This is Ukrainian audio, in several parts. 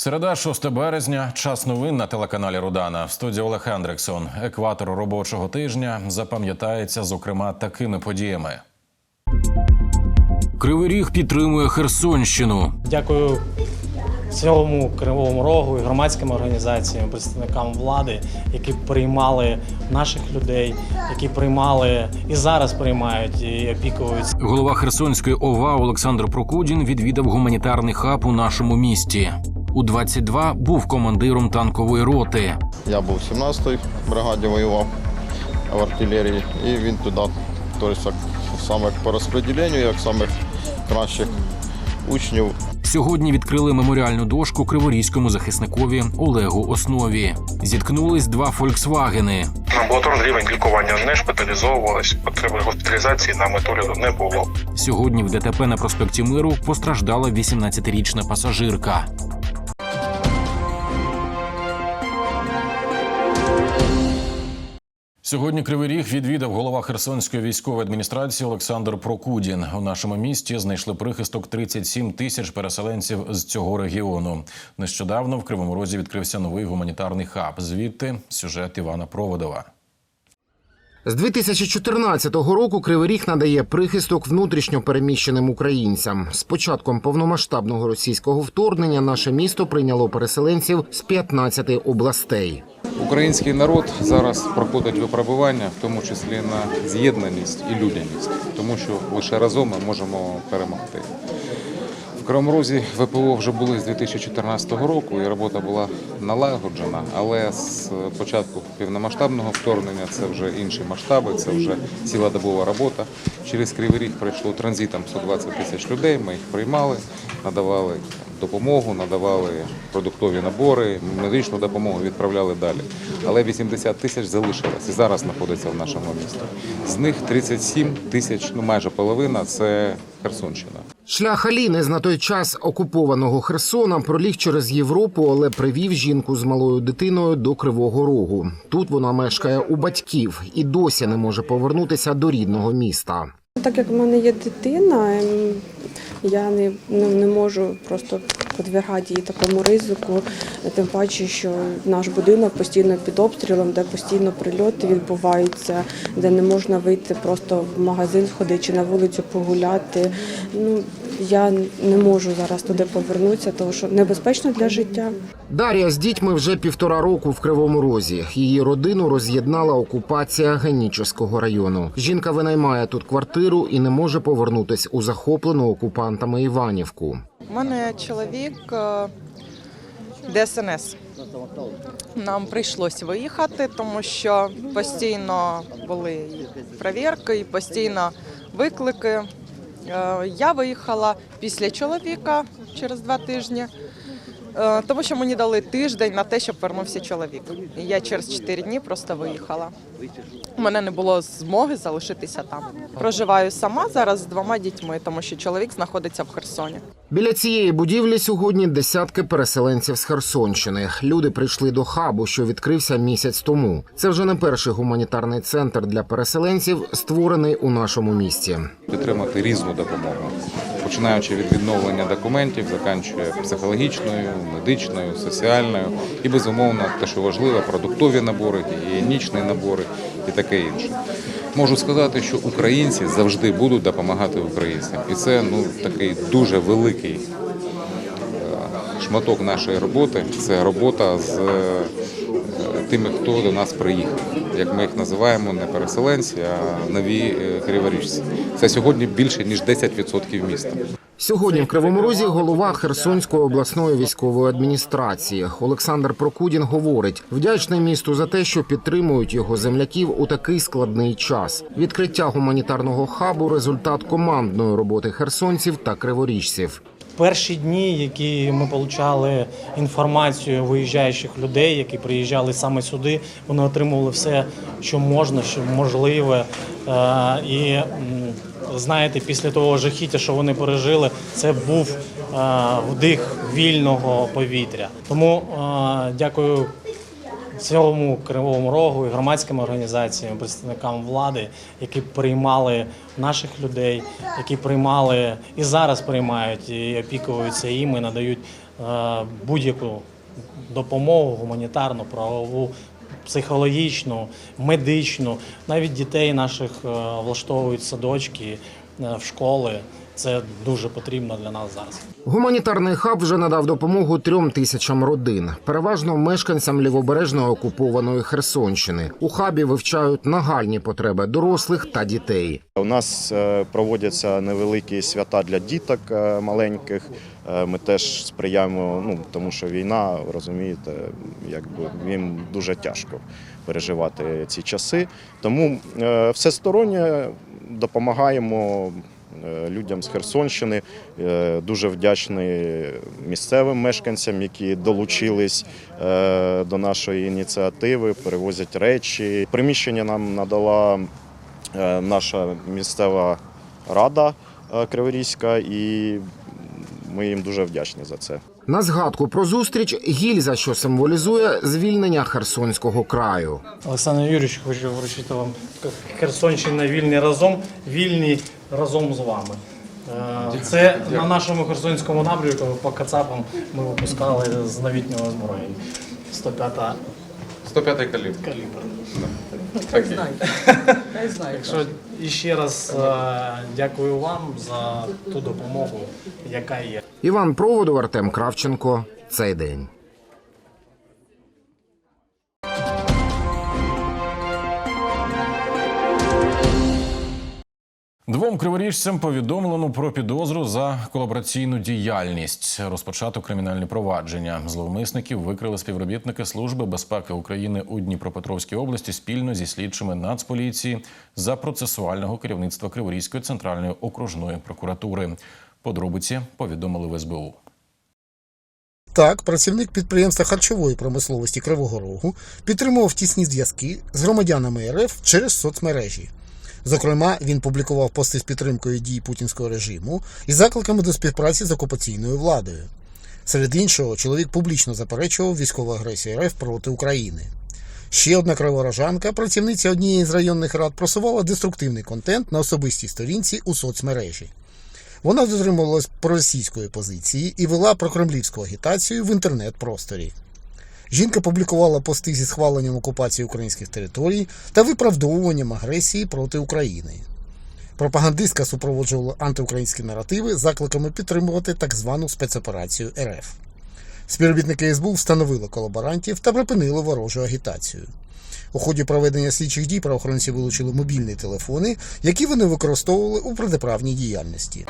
Середа, 6 березня, час новин на телеканалі Рудана. В студії Олег Хендриксон. Екватор робочого тижня запам'ятається, зокрема, такими подіями. Кривий ріг підтримує Херсонщину. Дякую цілому Кривому Рогу і громадським організаціям, представникам влади, які приймали наших людей, які приймали і зараз приймають і опікуються. Голова Херсонської ОВА Олександр Прокудін відвідав гуманітарний хаб у нашому місті. У 22 був командиром танкової роти. Я був в 17-й бригаді воював в артилерії, і він туди, тобто, саме по розподіленню, як самих кращих учнів Сьогодні відкрили меморіальну дошку криворізькому захисникові Олегу Основі. Зіткнулись два Фольксвагени. Амбулаторний рівень лікування не шпиталізовувалась, потреби госпіталізації на метолізу не було. Сьогодні в ДТП на проспекті Миру постраждала 18-річна пасажирка. Сьогодні Кривий Ріг відвідав голова Херсонської військової адміністрації Олександр Прокудін. У нашому місті знайшли прихисток 37 тисяч переселенців з цього регіону. Нещодавно в Кривому Розі відкрився новий гуманітарний хаб. Звідти сюжет Івана Проводова. З 2014 року Кривий Ріг надає прихисток внутрішньо переміщеним українцям. З початком повномасштабного російського вторгнення наше місто прийняло переселенців з 15 областей. Український народ зараз проходить випробування, в тому числі на з'єднаність і людяність, тому що лише разом ми можемо перемогти. Кривому ВПО вже були з 2014 року, і робота була налагоджена, але з початку повномасштабного вторгнення це вже інші масштаби, це вже цілодобова робота. Через Кривий Ріг пройшло транзитом 120 тисяч людей. Ми їх приймали, надавали допомогу, надавали продуктові набори, медичну допомогу відправляли далі. Але 80 тисяч залишилось і зараз знаходиться в нашому місті. З них 37 тисяч, ну майже половина це Херсонщина. Шлях Аліни з на той час окупованого Херсона проліг через Європу, але привів жінку з малою дитиною до Кривого Рогу. Тут вона мешкає у батьків і досі не може повернутися до рідного міста. Так як в мене є дитина, ем, я не, не, не можу просто підвергати її такому ризику, тим паче, що наш будинок постійно під обстрілом, де постійно прильоти відбуваються, де не можна вийти просто в магазин сходити чи на вулицю погуляти. Ну я не можу зараз туди повернутися, тому що небезпечно для життя. Дар'я з дітьми вже півтора року в Кривому Розі. Її родину роз'єднала окупація Генічеського району. Жінка винаймає тут квартиру і не може повернутись у захоплену окупантами Іванівку. У мене чоловік е, ДСНС. Нам прийшлось виїхати, тому що постійно були перевірки, і постійно виклики. Е, Я виїхала після чоловіка через два тижні, тому що мені дали тиждень на те, щоб вернувся чоловік. І я через чотири дні просто виїхала. У мене не було змоги залишитися там. Проживаю сама зараз з двома дітьми, тому що чоловік знаходиться в Херсоні. Біля цієї будівлі сьогодні десятки переселенців з Херсонщини. Люди прийшли до хабу, що відкрився місяць тому. Це вже не перший гуманітарний центр для переселенців, створений у нашому місті. підтримати різну допомогу, починаючи від відновлення документів, заканчує психологічною, медичною, соціальною і безумовно те, що важливо, продуктові набори, гігієнічні набори і таке інше. Можу сказати, що українці завжди будуть допомагати українцям, і це ну такий дуже великий е, шматок нашої роботи. Це робота з тими, хто до нас приїхав. Як ми їх називаємо, не переселенці, а нові е, криворіжці. Це сьогодні більше ніж 10% міста. Сьогодні в Кривому Розі голова Херсонської обласної військової адміністрації Олександр Прокудін говорить, вдячний місту за те, що підтримують його земляків у такий складний час. Відкриття гуманітарного хабу результат командної роботи херсонців та криворіжців. Перші дні, які ми отримали інформацію виїжджаючих людей, які приїжджали саме сюди, вони отримували все, що можна, що можливе. Е, І знаєте, після того жахіття, що вони пережили, це був е, вдих вільного повітря. Тому е, дякую цілому Кривому Рогу і громадським організаціям, представникам влади, які приймали наших людей, які приймали і зараз приймають і опікуються іми, надають е, будь-яку допомогу гуманітарну, правову, психологічну, медичну. Навіть дітей наших е, влаштовують садочки е, в школи. Це дуже потрібно для нас зараз. Гуманітарний хаб вже надав допомогу трьом тисячам родин, переважно мешканцям лівобережної окупованої Херсонщини. У хабі вивчають нагальні потреби дорослих та дітей. У нас е, проводяться невеликі свята для діток е, маленьких. Е, Ми теж сприяємо, ну тому що війна, розумієте, якби їм дуже тяжко переживати ці часи. Тому всесторонньо допомагаємо людям з Херсонщини. Е, Дуже вдячний місцевим мешканцям, які долучились е, до нашої ініціативи, перевозять речі. Приміщення нам надала е, наша місцева рада е, Криворізька, і ми їм дуже вдячні за це. На згадку про зустріч гільза, що символізує звільнення Херсонського краю. Олександр Юрійович, хочу вручити вам Херсонщина вільні разом, вільні разом з вами. Е, Це на нашому херсонському напрямку по Кацапам ми випускали з новітнього озброєння. 105 105 калібр. калібр. Так, Так що іще раз е, дякую вам за ту допомогу, яка є. Іван Проводов, Артем Кравченко. Цей день. Двом криворіжцям повідомлено про підозру за колабораційну діяльність. Розпочато кримінальне провадження. Зловмисників викрили співробітники Служби безпеки України у Дніпропетровській області спільно зі слідчими Нацполіції за процесуального керівництва Криворізької центральної окружної прокуратури. Подробиці повідомили в СБУ. Так, працівник підприємства харчової промисловості Кривого Рогу підтримував тісні зв'язки з громадянами РФ через соцмережі. Зокрема, він публікував пости з підтримкою дій путінського режиму і закликами до співпраці з окупаційною владою. Серед іншого, чоловік публічно заперечував військову агресію РФ проти України. Ще одна криворожанка, працівниця однієї з районних рад, просувала деструктивний контент на особистій сторінці у соцмережі. Вона дотримувалась проросійської позиції і вела прокремлівську агітацію в інтернет-просторі. Жінка публікувала пости зі схваленням окупації українських територій та виправдовуванням агресії проти України. Пропагандистка супроводжувала антиукраїнські наративи закликами підтримувати так звану спецоперацію РФ. Співробітники СБУ встановили колаборантів та припинили ворожу агітацію. У ході проведення слідчих дій правоохоронці вилучили мобільні телефони, які вони використовували у протиправній діяльності.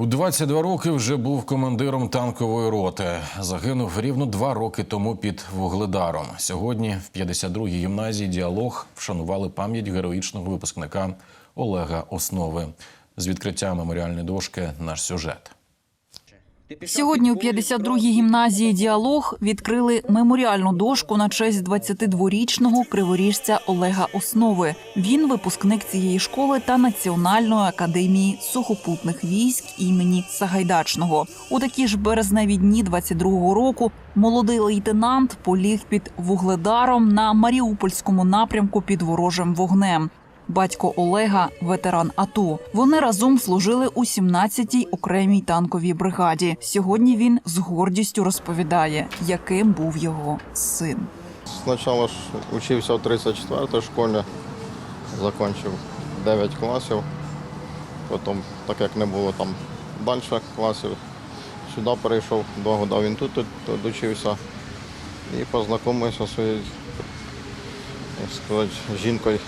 У 22 роки вже був командиром танкової роти. Загинув рівно два роки тому під Вугледаром. Сьогодні в 52-й гімназії діалог вшанували пам'ять героїчного випускника Олега Основи. З відкриття меморіальної дошки наш сюжет. Сьогодні у 52-й гімназії «Діалог» відкрили меморіальну дошку на честь 22-річного криворіжця Олега Основи. Він випускник цієї школи та Національної академії сухопутних військ імені Сагайдачного. У такі ж березневі дні 22-го року молодий лейтенант поліг під Вугледаром на Маріупольському напрямку під ворожим вогнем. Батько Олега ветеран АТО. Вони разом служили у 17-й окремій танковій бригаді. Сьогодні він з гордістю розповідає, яким був його син. Спочатку ж учився в 34-й школі, закінчив 9 класів. Потім, так як не було там далі класів, сюди перейшов, два роки він тут, учився і познайомився зі своєю жінкою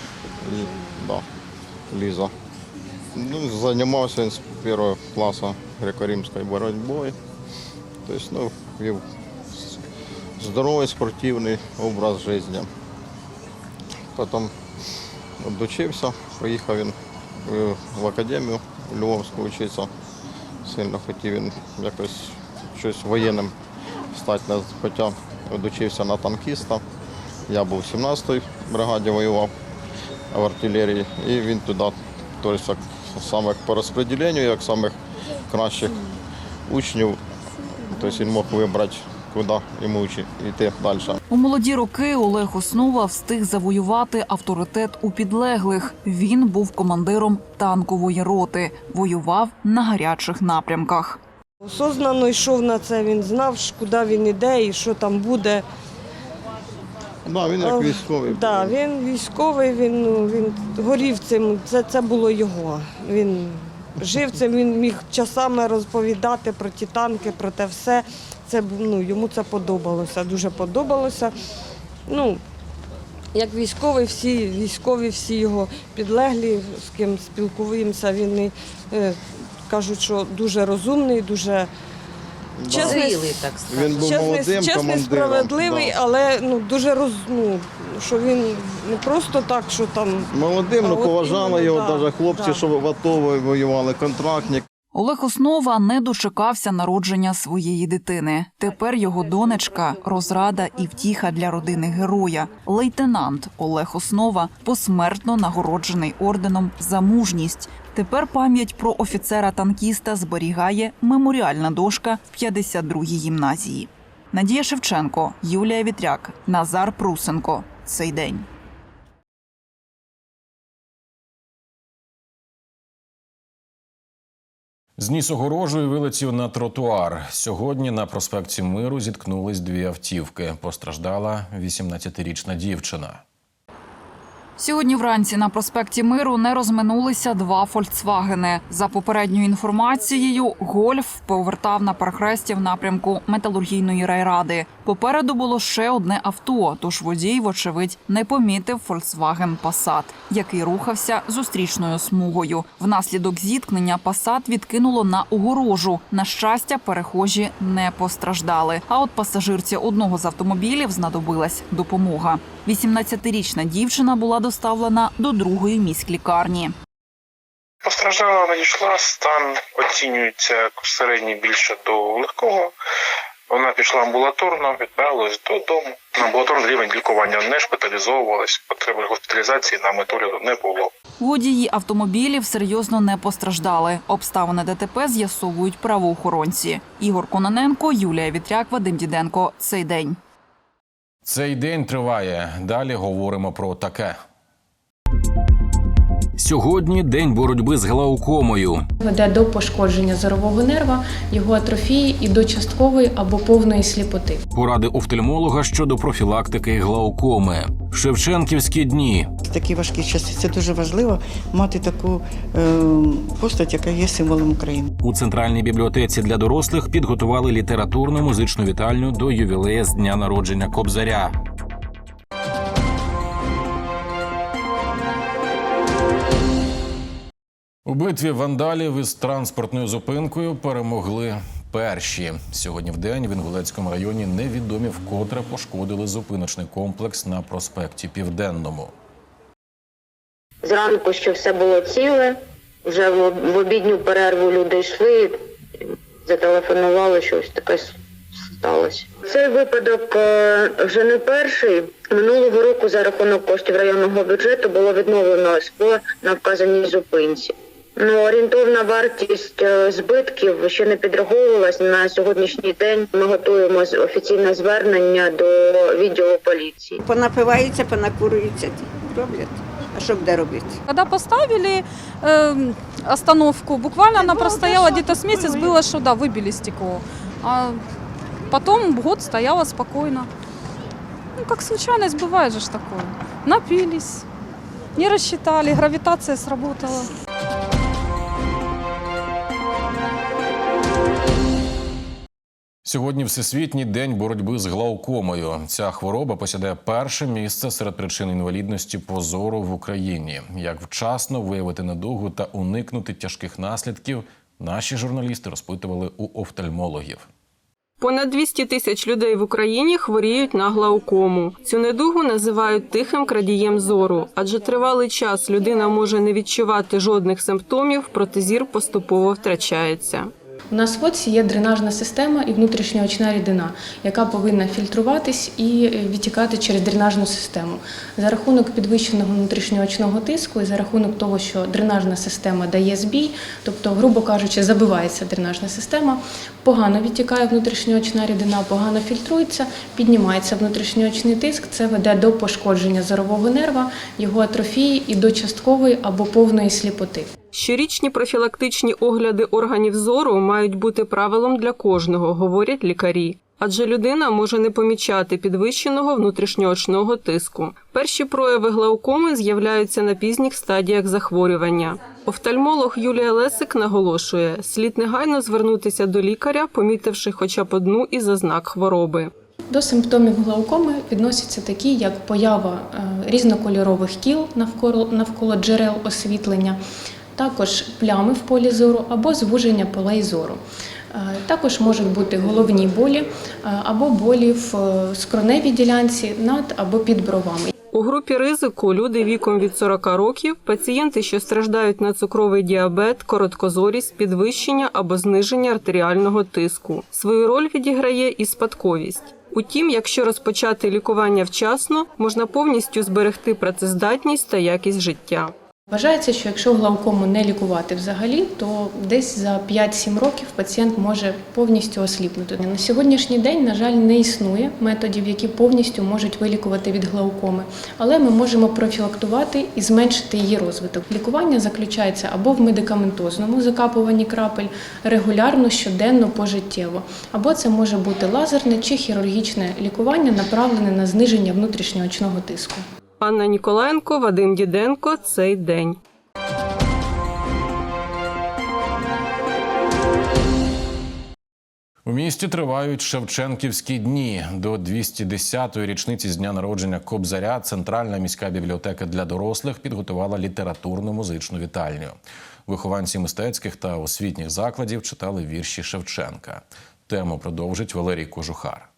да, Ліза. Ну, займався з першого класу греко-римською боротьбою. Тобто, ну, вів здоровий спортивний образ життя. Потім дочився, поїхав він е, в академію в Львовську вчитися. Сильно хотів він якось щось воєнним стати, хоча дочився на танкіста. Я був в 17-й бригаді воював в артилерії, і він туди, тобто, як саме по розподіленню, як самих кращих учнів, тобто він мог вибрати куди йому йти далі. У молоді роки Олег Основа встиг завоювати авторитет у підлеглих. Він був командиром танкової роти, воював на гарячих напрямках. Осознано йшов на це, він знав, куди він іде і що там буде. Да, він як військовий. Так, да, він військовий, він, ну, він горів цим, це, це було його. Він жив цим, він міг часами розповідати про ті танки, про те все. Це, ну, йому це подобалося, дуже подобалося. Ну, як військовий, всі військові, всі його підлеглі, з ким спілкуємося, він і, е, кажуть, що дуже розумний, дуже чесний, Він був чесний, молодим чесний командиром. справедливий, да. але ну, дуже роз, ну, що він не просто так, що там. Молодим, ну поважали його, да, навіть хлопці, да. що в АТО воювали, контрактник. Олег Основа не дочекався народження своєї дитини. Тепер його донечка розрада і втіха для родини героя. Лейтенант Олег Основа посмертно нагороджений орденом за мужність. Тепер пам'ять про офіцера-танкіста зберігає меморіальна дошка в 52-й гімназії. Надія Шевченко, Юлія Вітряк, Назар Прусенко. Цей день. Зніс огорожу і вилетів на тротуар. Сьогодні на проспекті Миру зіткнулись дві автівки. Постраждала 18-річна дівчина. Сьогодні вранці на проспекті Миру не розминулися два «Фольксвагени». За попередньою інформацією, гольф повертав на перехресті в напрямку металургійної райради. Попереду було ще одне авто, тож водій, вочевидь, не помітив «Фольксваген Пасат», який рухався зустрічною смугою. Внаслідок зіткнення Пасат відкинуло на огорожу. На щастя, перехожі не постраждали. А от пасажирці одного з автомобілів знадобилась допомога. 18-річна дівчина була доставлена до другої міськлікарні. Постраждала надійшла, стан оцінюється середній більше до легкого. Вона пішла амбулаторно, відправилась додому. На амбулаторний рівень лікування не шпиталізовувалась, потреби госпіталізації на методі не було. Водії автомобілів серйозно не постраждали. Обставини ДТП з'ясовують правоохоронці. Ігор Кононенко, Юлія Вітряк, Вадим Діденко. Цей день. Цей день триває. Далі говоримо про таке. Сьогодні день боротьби з глаукомою. веде до пошкодження зорового нерва, його атрофії і до часткової або повної сліпоти. Поради офтальмолога щодо профілактики глаукоми. Шевченківські дні. Такі важкі часи це дуже важливо мати таку е, постать, яка є символом України. У центральній бібліотеці для дорослих підготували літературну музичну вітальню до ювілея з дня народження Кобзаря. У битві вандалів із транспортною зупинкою перемогли перші. Сьогодні в день в Інгулецькому районі невідомі вкотре пошкодили зупиночний комплекс на проспекті Південному. Зранку, що все було ціле, вже в обідню перерву люди йшли, зателефонували, що ось таке сталося. Цей випадок е, вже не перший. Минулого року за рахунок коштів районного бюджету було відновлено СПО на вказаній зупинці. Ну, орієнтовна вартість е, збитків ще не підраховувалась на сьогоднішній день. Ми готуємо з- офіційне звернення до відділу поліції. Понапиваються, понакурюються, роблять. А що буде робити? Когда поставили э, остановку, буквально она простояла где-то с месяц, было, что да, выбили стекло. А потом год стояла спокойно. Ну, как случайность бывает же ж такое. Напились, не рассчитали, гравитация сработала. Сьогодні Всесвітній день боротьби з глаукомою. Ця хвороба посідає перше місце серед причин інвалідності позору в Україні. Як вчасно виявити недугу та уникнути тяжких наслідків, наші журналісти розпитували у офтальмологів. Понад 200 тисяч людей в Україні хворіють на глаукому. Цю недугу називають тихим крадієм зору, адже тривалий час людина може не відчувати жодних симптомів, проте зір поступово втрачається. У нас в оці є дренажна система і внутрішньоочна рідина, яка повинна фільтруватись і е, відтікати через дренажну систему. За рахунок підвищеного внутрішньоочного тиску і за рахунок того, що дренажна система дає збій, тобто, грубо кажучи, забивається дренажна система, погано відтікає внутрішньоочна рідина, погано фільтрується, піднімається внутрішньоочний тиск. Це веде до пошкодження зорового нерва, його атрофії і до часткової або повної сліпоти. Щорічні профілактичні огляди органів зору мають бути правилом для кожного, говорять лікарі. Адже людина може не помічати підвищеного внутрішньоочного тиску. Перші прояви глаукоми з'являються на пізніх стадіях захворювання. Офтальмолог Юлія Лесик наголошує, слід негайно звернутися до лікаря, помітивши хоча б одну із ознак хвороби. До симптомів глаукоми відносяться такі, як поява е, різнокольорових кіл навколо, навколо джерел освітлення, також плями в полі зору або звуження полей зору. Е, Також можуть бути головні болі е, або болі в е, скроневій ділянці над або під бровами. У групі ризику люди віком від 40 років, пацієнти, що страждають на цукровий діабет, короткозорість, підвищення або зниження артеріального тиску. Свою роль відіграє і спадковість. Утім, якщо розпочати лікування вчасно, можна повністю зберегти працездатність та якість життя. Вважається, що якщо глаукому не лікувати взагалі, то десь за 5-7 років пацієнт може повністю осліпнути. На сьогоднішній день, на жаль, не існує методів, які повністю можуть вилікувати від глаукоми, але ми можемо профілактувати і зменшити її розвиток. Лікування заключається або в медикаментозному закапуванні крапель регулярно, щоденно, пожиттєво, або це може бути лазерне чи хірургічне лікування, направлене на зниження внутрішньоочного тиску. Анна Ніколаєнко, Вадим Діденко. Цей день. У місті тривають Шевченківські дні. До 210-ї річниці з дня народження Кобзаря Центральна міська бібліотека для дорослих підготувала літературно-музичну вітальню. Вихованці мистецьких та освітніх закладів читали вірші Шевченка. Тему продовжить Валерій Кожухар.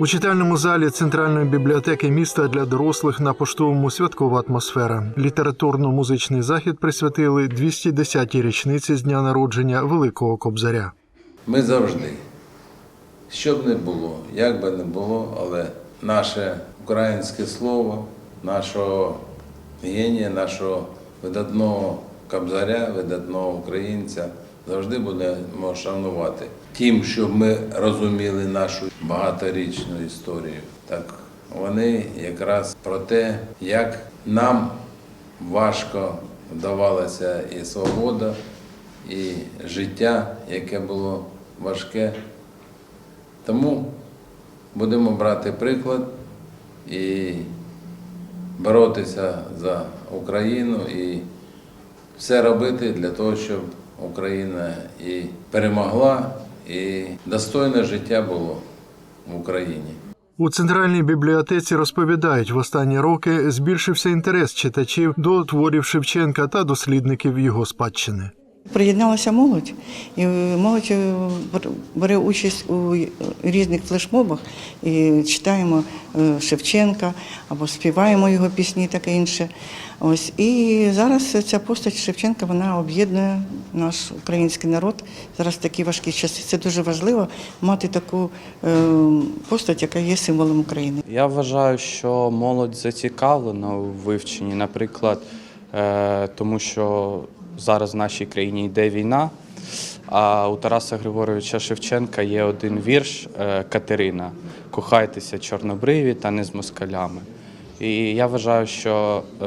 У читальному залі Центральної бібліотеки міста для дорослих на поштовому святкова атмосфера. Літературно-музичний захід присвятили 210-й річниці з дня народження Великого Кобзаря. Ми завжди, що б не було, як би не було, але наше українське слово, нашого генія, нашого видатного кобзаря, видатного українця завжди будемо шанувати. Тим, щоб ми розуміли нашу багаторічну історію. Так вони якраз про те, як нам важко вдавалася і свобода, і життя, яке було важке. Тому будемо брати приклад і боротися за Україну і все робити для того, щоб Україна і перемогла, і достойне життя було в Україні. У центральній бібліотеці розповідають, в останні роки збільшився інтерес читачів до творів Шевченка та дослідників його спадщини. Приєдналася молодь, і молодь е, бере участь у різних флешмобах і читаємо е, Шевченка або співаємо його пісні, таке інше. Ось і зараз ця постать Шевченка вона об'єднує наш український народ. Зараз такі важкі часи. Це дуже важливо мати таку е, постать, яка є символом України. Я вважаю, що молодь зацікавлена у вивченні, наприклад, тому що зараз в нашій країні йде війна. А у Тараса Григоровича Шевченка є один вірш е, Катерина Кохайтеся чорнобриві та не з москалями. І я вважаю, що е,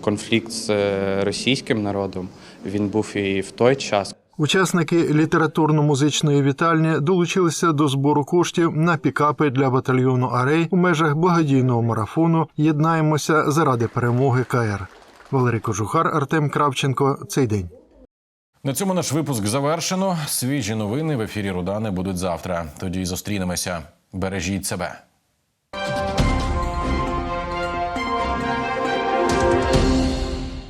конфлікт з е, російським народом він був і в той час. Учасники літературно-музичної вітальні долучилися до збору коштів на пікапи для батальйону Арей у межах благодійного марафону Єднаємося заради перемоги КР. Валерій Кожухар, Артем Кравченко. Цей день. На цьому наш випуск завершено. Свіжі новини в ефірі Рудани будуть завтра. Тоді зустрінемося. Бережіть себе.